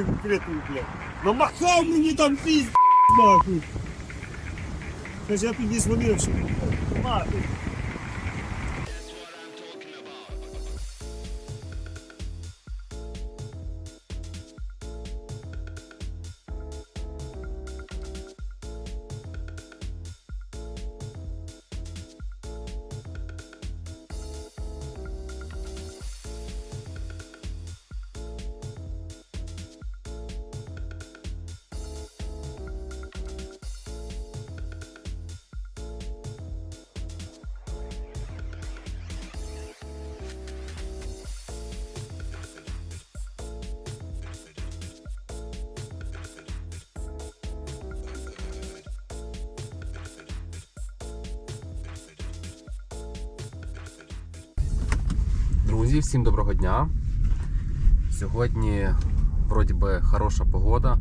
їздив відкритою, блядь. Намахав мені там пізд, нахуй. Каже, я тоді дзвонив, що нахуй. Друзі, всім доброго дня. Сьогодні вроді би хороша погода.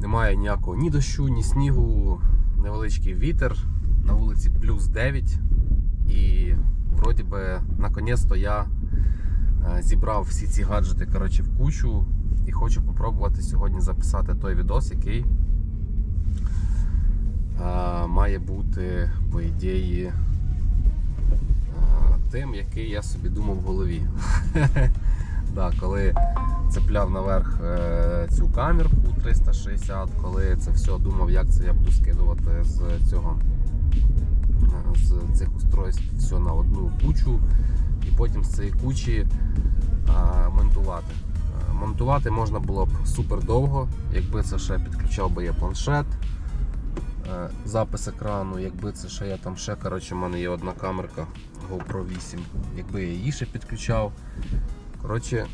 Немає ніякого ні дощу, ні снігу, невеличкий вітер. На вулиці плюс 9. І вроді би наконець-то я е, зібрав всі ці гаджети коротше, в кучу і хочу попробувати сьогодні записати той відос, який е, має бути, по ідеї, тим, який я собі думав в голові. да, коли цепляв наверх е, цю камерку 360, коли це все думав, як це я буду скидувати з цього з цих устройств все на одну кучу, і потім з цієї кучі е, монтувати. Е, Монтувати можна було б супер довго, якби це ще підключав би я планшет, запис екрану, якби це ще я там ще, коротше, в мене є одна камерка GoPro 8, якби я її ще підключав. Коротше,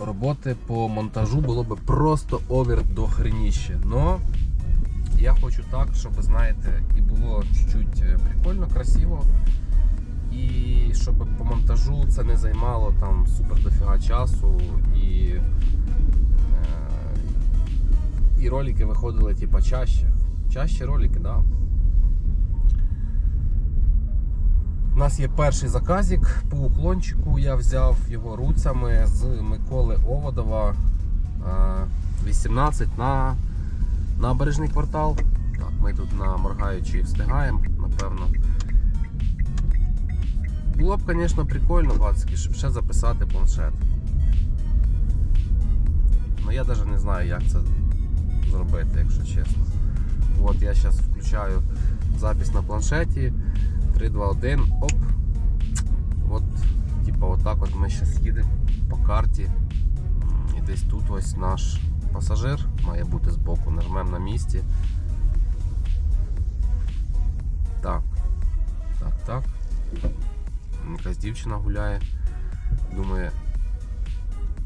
роботи по монтажу було би просто овер до хреніще. Но я хочу так, щоб, знаєте, і було чуть-чуть е, прикольно, красиво. І щоб по монтажу це не займало там супер дофіга часу і, е, і ролики виходили типа чаще. Чаще ролики. Да. У нас є перший заказик по уклончику. Я взяв його руцями з Миколи Оводова е, 18 на набережний квартал. Так, ми тут на моргаючі встигаємо, напевно. Було б, звісно, прикольно, бацьки, щоб ще записати планшет. Ну я навіть не знаю, як це зробити, якщо чесно. От я зараз включаю запис на планшеті. 3, 2, 1, оп. От, типа, отак от ми зараз їдемо по карті. І десь тут ось наш пасажир має бути збоку. Нажмемо на місці. Так. Так, так. Якась дівчина гуляє. Думає,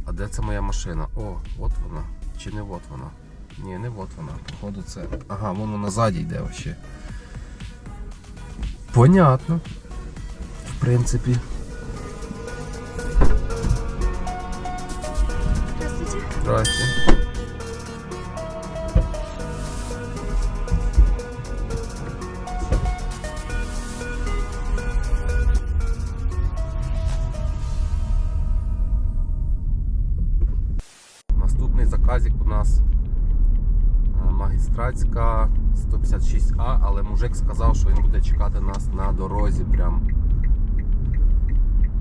а де це моя машина? О, от вона. Чи не от вона? Ні, не от вона. Походу це. Ага, воно назаді йде вообще. Понятно. В принципі. Здравствуйте. Наступний заказик у нас е, магістратська 156А, але мужик сказав, що він буде чекати нас на дорозі. Прям.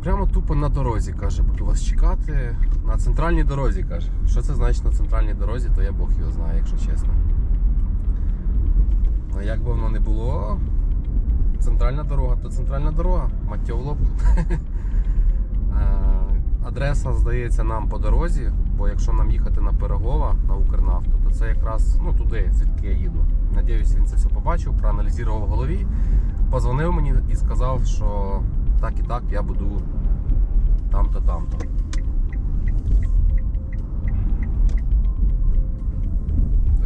Прямо тупо на дорозі, каже, буду вас чекати. На центральній дорозі, каже. Що це значить на центральній дорозі, то я Бог його знає, якщо чесно. Ну як би воно не було, центральна дорога, то центральна дорога, лоб. Е, Адреса здається нам по дорозі, бо якщо нам їхати на Пирогова на Укрнафту, це якраз ну, туди, звідки я їду. Надіюсь, він це все побачив, проаналізував в голові, позвонив мені і сказав, що так і так я буду там-то, там-то.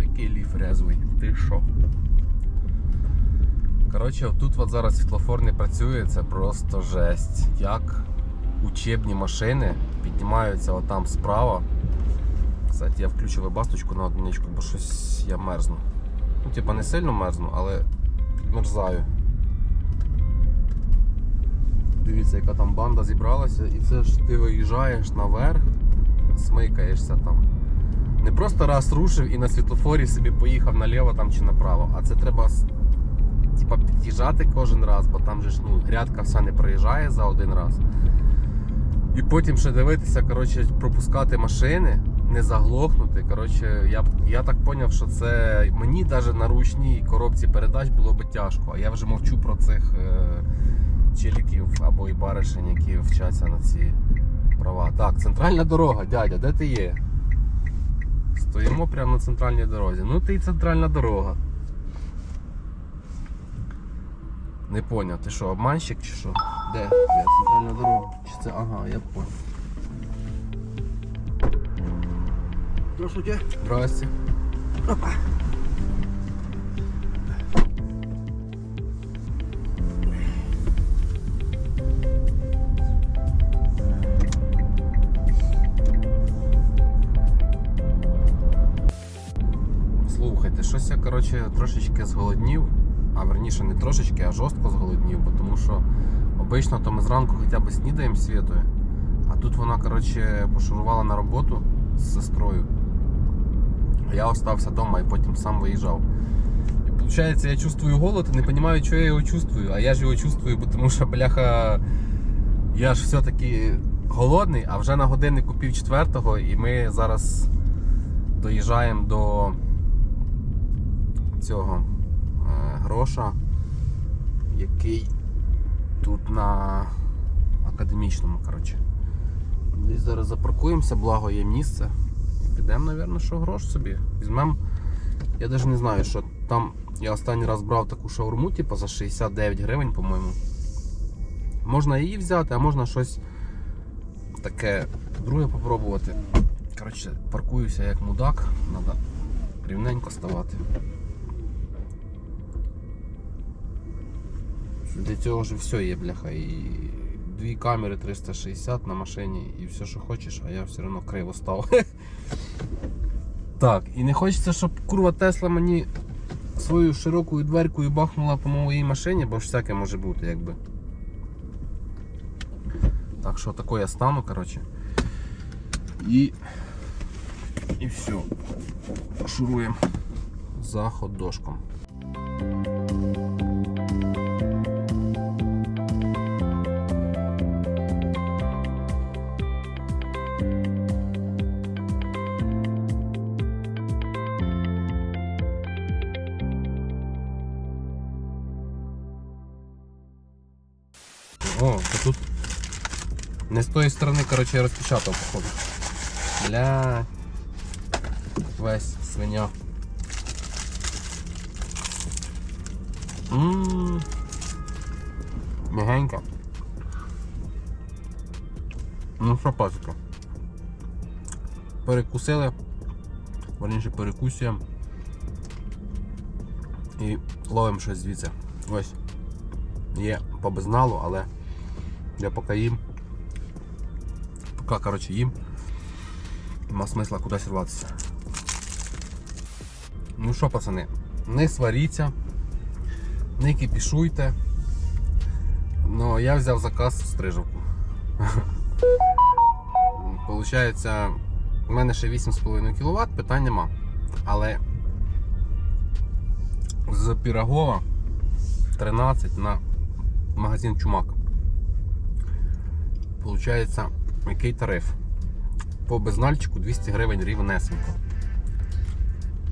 Який ліф резвий, ти що? Коротше, тут от зараз світлофор не працює, це просто жесть. Як учебні машини піднімаються отам справа. Кстати, я включив вибасточку на одиничку, бо щось я мерзну. Ну, типа не сильно мерзну, але підмерзаю. Дивіться, яка там банда зібралася, і це ж ти виїжджаєш наверх, смикаєшся там. Не просто раз рушив і на світлофорі собі поїхав наліво там чи направо, а це треба типа, під'їжджати кожен раз, бо там же ж ну, грядка вся не проїжджає за один раз. І потім ще дивитися, коротше, пропускати машини, не заглохнути. Коротше, я, я так зрозумів, що це мені навіть на ручній коробці передач було би тяжко. А я вже мовчу про цих е, челіків або і баришень, які вчаться на ці права. Так, центральна дорога, дядя, де ти є? Стоїмо прямо на центральній дорозі. Ну ти й центральна дорога. Не поняв, ти що, обманщик чи що? Де? Де центральна дорога? Чи це. Ага, я понял. Здравствуйте. Здрасте. Слухайте, щось я коротше, трошечки зголоднів, а верніше не трошечки, а жорстко зголоднів, бо тому що обично то ми зранку хоча б снідаємо світою, а тут вона коротше, пошурувала на роботу з сестрою. А я остався вдома і потім сам виїжджав. І виходить, я чувствую голод і не розумію, що я його чувствую. А я ж його чувствую, бо тому що, бляха, я ж все-таки голодний, а вже на годиннику пів четвертого, і ми зараз доїжджаємо до цього е, гроша, який тут на академічному. коротше. Десь зараз запаркуємося, благо є місце. Підемо, мабуть, що грош собі. Візьмемо. Я навіть не знаю, що там я останній раз брав таку шаурму, типу, за 69 гривень, по-моєму. Можна її взяти, а можна щось таке друге попробувати. Коротше, паркуюся як мудак, треба рівненько ставати. Для цього ж все є, бляха. І дві камери 360 на машині і все, що хочеш, а я все одно криво став. Так, і не хочеться, щоб курва Тесла мені свою широкою дверкою бахнула по моїй машині, бо ж всяке може бути, якби. Так що тако я стану, коротше. І. І все. Шуруємо за хот-дошком. Не з тої сторони, коротше, я розпечатав, походу. Бля. Весь свиня. Ммм. Мягенька. Ну що, пасика? Перекусили. Верніше перекусуємо. І ловимо щось звідси. Ось. Є по безналу, але я поки їм. Поки, коротше, їм. Нема смисла кудись рватися. Ну що, пацани, не сваріться, не кипішуйте. Ну, я взяв заказ в стрижовку. Получається, в мене ще 8,5 кВт, питань нема. Але з Пірогова 13 на магазин Чумак. Получається, який тариф? По безнальчику 200 гривень рівнесенько.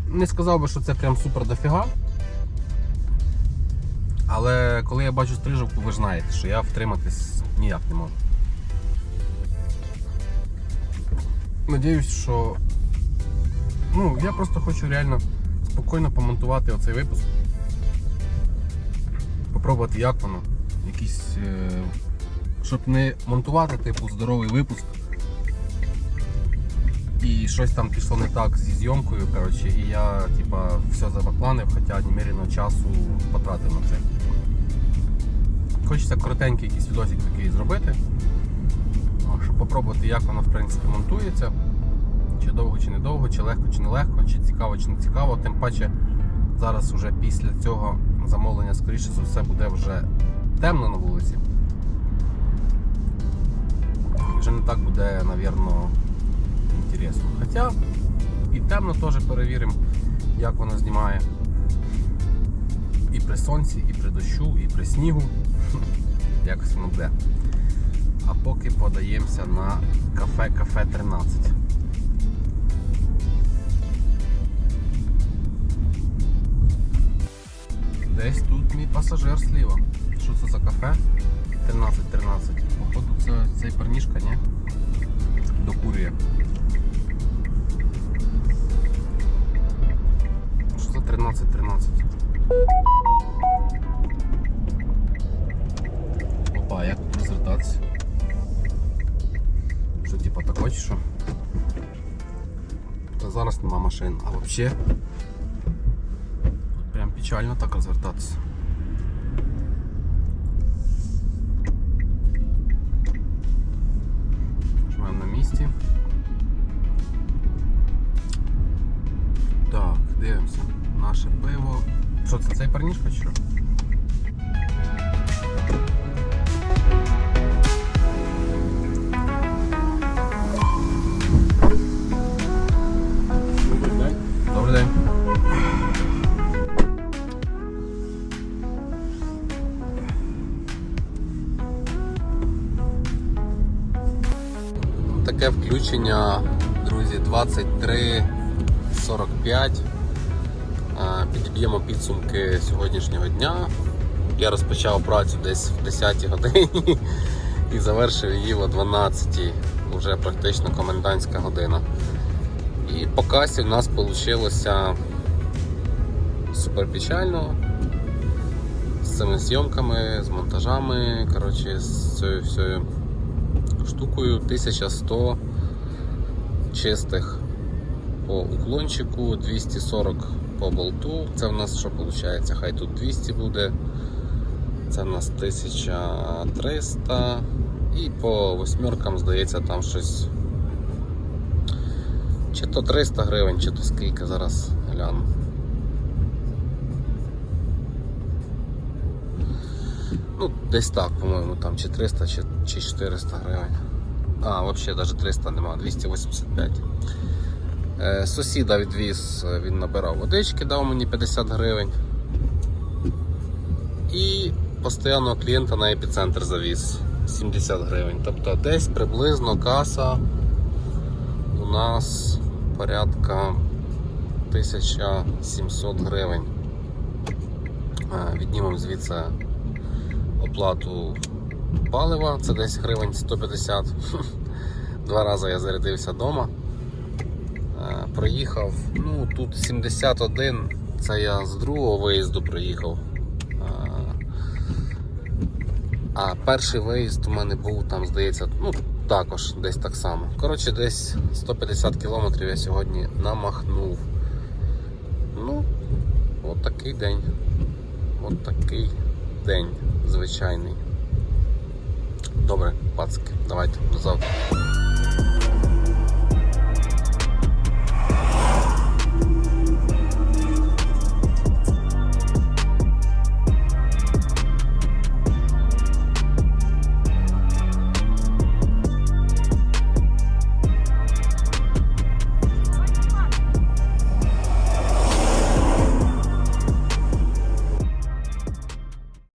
Не сказав би, що це прям супер дофіга. Але коли я бачу стрижовку, ви ж знаєте, що я втриматись ніяк не можу. Надіюсь, що. Ну, я просто хочу реально спокійно помонтувати оцей випуск. Попробувати, як воно. Якісь. Е... Щоб не монтувати, типу, здоровий випуск. І щось там пішло не так зі зйомкою, коротше, і я типа все забакланив, хоча немерено часу потратив на це. Хочеться коротенький якийсь відосик такий зробити. Щоб попробувати, як воно в принципі монтується. Чи довго, чи не довго, чи легко, чи не легко, чи цікаво, чи не цікаво. Тим паче зараз уже після цього замовлення, скоріше за все, буде вже темно на вулиці. Так буде, напевно, інтересно. Хоча і темно теж перевіримо, як воно знімає. І при сонці, і при дощу, і при снігу. Якось воно буде. А поки подаємося на кафе Кафе 13. Десь тут мій пасажир зліва. Що це за кафе? 13-13. Походу це цей парнішка, ні? Докурює. Що за 13-13? Опа, як тут розвертатися? Що типа тако чи що? Та зараз нема машин, а взагалі прям печально так розвертатися. Жмемо. Так, дивимося. Наше пиво. Що це цей парнішка чи що? Таке друзі, 23.45. Е, Підіб'ємо підсумки сьогоднішнього дня. Я розпочав працю десь в 10 годині і завершив її о 12 вже практично комендантська година. І по касі в нас вийшло супер печально. З цими зйомками, з монтажами, коротше, з цією всією штукою 1100 чистих по уклончику, 240 по болту. Це в нас що виходить? Хай тут 200 буде. Це в нас 1300 і по восьмеркам, здається, там щось. Чи то 300 гривень, чи то скільки зараз гляну. Ну, десь так, по-моєму, там чи 300, чи, чи 400 гривень. А, взагалі навіть 300 нема, 285. Е, сусіда відвіз, е, він набирав водички, дав мені 50 гривень. І постійного клієнта на епіцентр завіз 70 гривень. Тобто десь приблизно каса у нас порядка 1700 гривень. Е, Віднімемо звідси оплату палива, це десь гривень 150. Два рази я зарядився вдома. Е, Проїхав, ну тут 71, це я з другого виїзду приїхав. Е, А перший виїзд у мене був там, здається, ну також десь так само. Коротше, десь 150 кілометрів я сьогодні намахнув. Ну, от такий день. От такий день звичайний. Добре, пацки, давайте до завтра.